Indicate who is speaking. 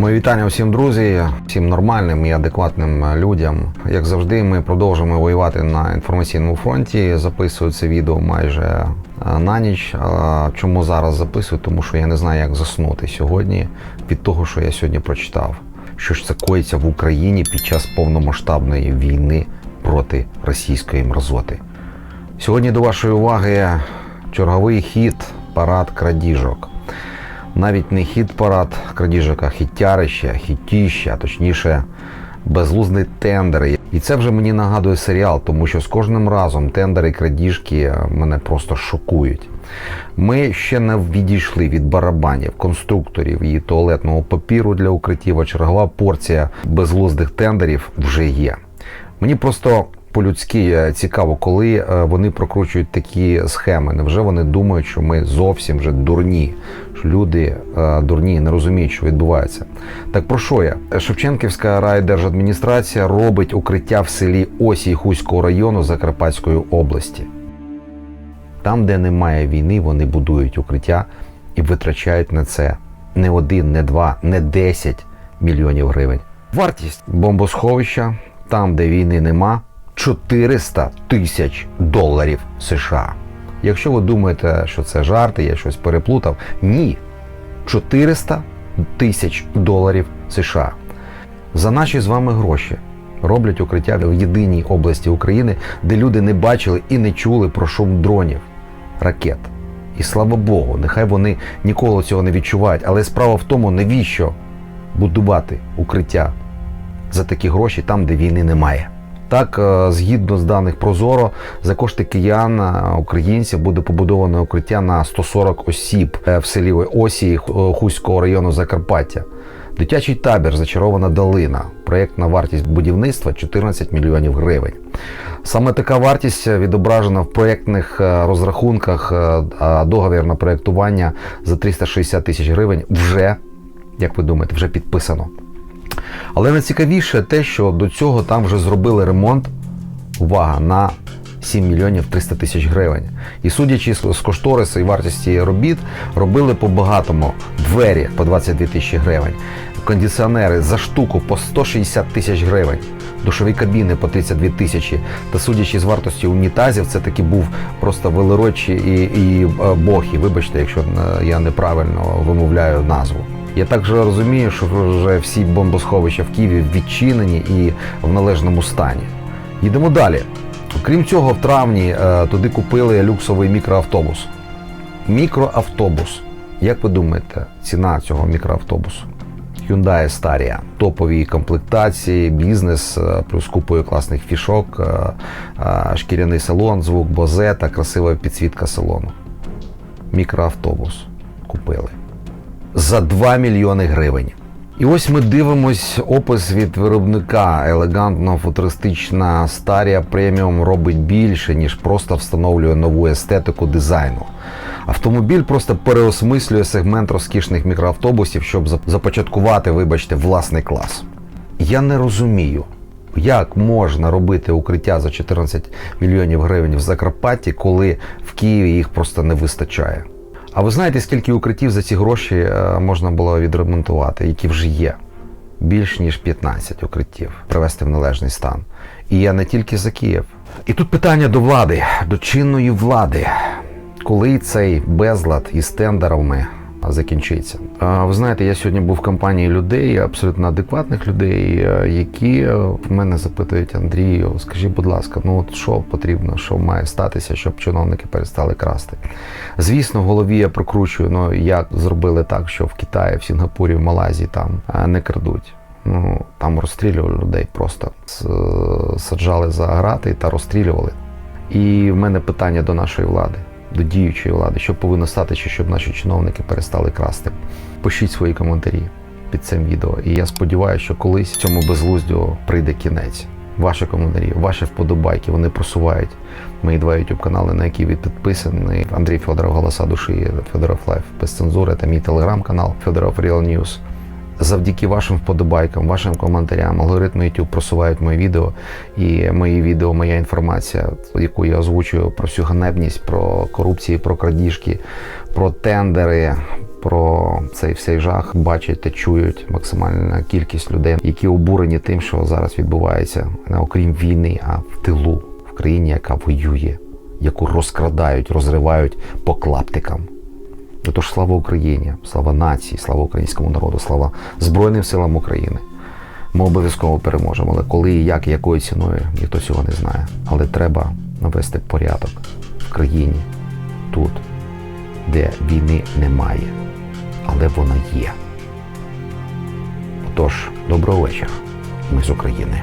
Speaker 1: Мої вітання усім друзі, всім нормальним і адекватним людям. Як завжди, ми продовжуємо воювати на інформаційному фронті. Записую це відео майже е, на ніч. Чому зараз записую? Тому що я не знаю, як заснути сьогодні від того, що я сьогодні прочитав. Що ж це коїться в Україні під час повномасштабної війни проти російської мразоти. Сьогодні до вашої уваги черговий хід парад крадіжок. Навіть не хід парад крадіжок, а хіттярище, хіттіща, точніше, безлузний тендер. І це вже мені нагадує серіал, тому що з кожним разом тендери і крадіжки мене просто шокують. Ми ще не відійшли від барабанів, конструкторів і туалетного папіру для укриттів, а чергова порція безглуздих тендерів вже є. Мені просто по-людськи е, цікаво, коли е, вони прокручують такі схеми. Невже вони думають, що ми зовсім вже дурні? Що люди е, дурні не розуміють, що відбувається? Так про що я? Шевченківська райдержадміністрація робить укриття в селі Осій Хуського району Закарпатської області. Там, де немає війни, вони будують укриття і витрачають на це не один, не два, не 10 мільйонів гривень. Вартість бомбосховища там, де війни нема, 400 тисяч доларів США. Якщо ви думаєте, що це жарти, я щось переплутав, ні. 400 тисяч доларів США. За наші з вами гроші роблять укриття в єдиній області України, де люди не бачили і не чули про шум дронів, ракет. І слава Богу, нехай вони ніколи цього не відчувають. Але справа в тому, навіщо будувати укриття за такі гроші там, де війни немає. Так, е, згідно з даних Прозоро, за кошти киян е, українців буде побудоване укриття на 140 осіб е, в селі Осії Хуського району Закарпаття. Дитячий табір Зачарована долина. Проєктна вартість будівництва 14 мільйонів гривень. Саме така вартість відображена в проєктних розрахунках, договір на проєктування за 360 тисяч гривень вже, як ви думаєте, вже підписано. Але найцікавіше те, що до цього там вже зробили ремонт, увага, на 7 мільйонів 300 тисяч гривень. І судячи з кошторису і вартості робіт, робили по-багатому двері по 22 тисячі гривень, кондиціонери за штуку по 160 тисяч гривень, душові кабіни по 32 тисячі. Та судячи з вартості унітазів, це таки був просто велорочі і, і е, бохи. Вибачте, якщо е, я неправильно вимовляю назву. Я також розумію, що вже всі бомбосховища в Києві відчинені і в належному стані. Йдемо далі. Крім цього, в травні е, туди купили люксовий мікроавтобус. Мікроавтобус. Як ви думаєте, ціна цього мікроавтобусу? Hyundai Staria. топові комплектації, бізнес, е, плюс купою класних фішок, е, шкіряний салон, звук Бозе та красива підсвітка салону. Мікроавтобус за 2 мільйони гривень. І ось ми дивимось опис від виробника. Елегантно футуристична старія преміум робить більше, ніж просто встановлює нову естетику дизайну. Автомобіль просто переосмислює сегмент розкішних мікроавтобусів, щоб започаткувати, вибачте, власний клас. Я не розумію, як можна робити укриття за 14 мільйонів гривень в Закарпатті, коли в Києві їх просто не вистачає. А ви знаєте, скільки укриттів за ці гроші е, можна було відремонтувати, які вже є? Більш ніж 15 укриттів привести в належний стан. І я не тільки за Київ. І тут питання до влади, до чинної влади, коли цей безлад із тендерами закінчиться. Ви знаєте, я сьогодні був в компанії людей, абсолютно адекватних людей, е, які е, в мене запитують Андрію, скажіть, будь ласка, ну от що потрібно, що має статися, щоб чиновники перестали красти? Звісно, в голові я прокручую, ну як зробили так, що в Китаї, в Сінгапурі, в Малайзії там е, не крадуть. Ну там розстрілювали людей, просто саджали за грати та розстрілювали. І в мене питання до нашої влади до діючої влади, що повинно стати, щоб наші чиновники перестали красти. Пишіть свої коментарі під цим відео. І я сподіваюся, що колись цьому безглуздю прийде кінець. Ваші коментарі, ваші вподобайки, вони просувають мої два youtube канали, на які ви підписані. Андрій Федоров, Голоса душі, Федоров Лайф без цензури та мій телеграм-канал Федоров Real News. Завдяки вашим вподобайкам, вашим коментарям, алгоритми YouTube просувають мої відео і мої відео, моя інформація, яку я озвучую про всю ганебність, про корупцію, про крадіжки, про тендери, про цей всей жах бачить та чують максимальна кількість людей, які обурені тим, що зараз відбувається, не окрім війни, а в тилу в країні, яка воює, яку розкрадають, розривають по клаптикам. Отож, слава Україні, слава нації, слава українському народу, слава Збройним силам України. Ми обов'язково переможемо, але коли, і як, і якою ціною, ніхто цього не знає. Але треба навести порядок в країні, тут, де війни немає, але вона є. Отож, доброго вечора. Ми з України.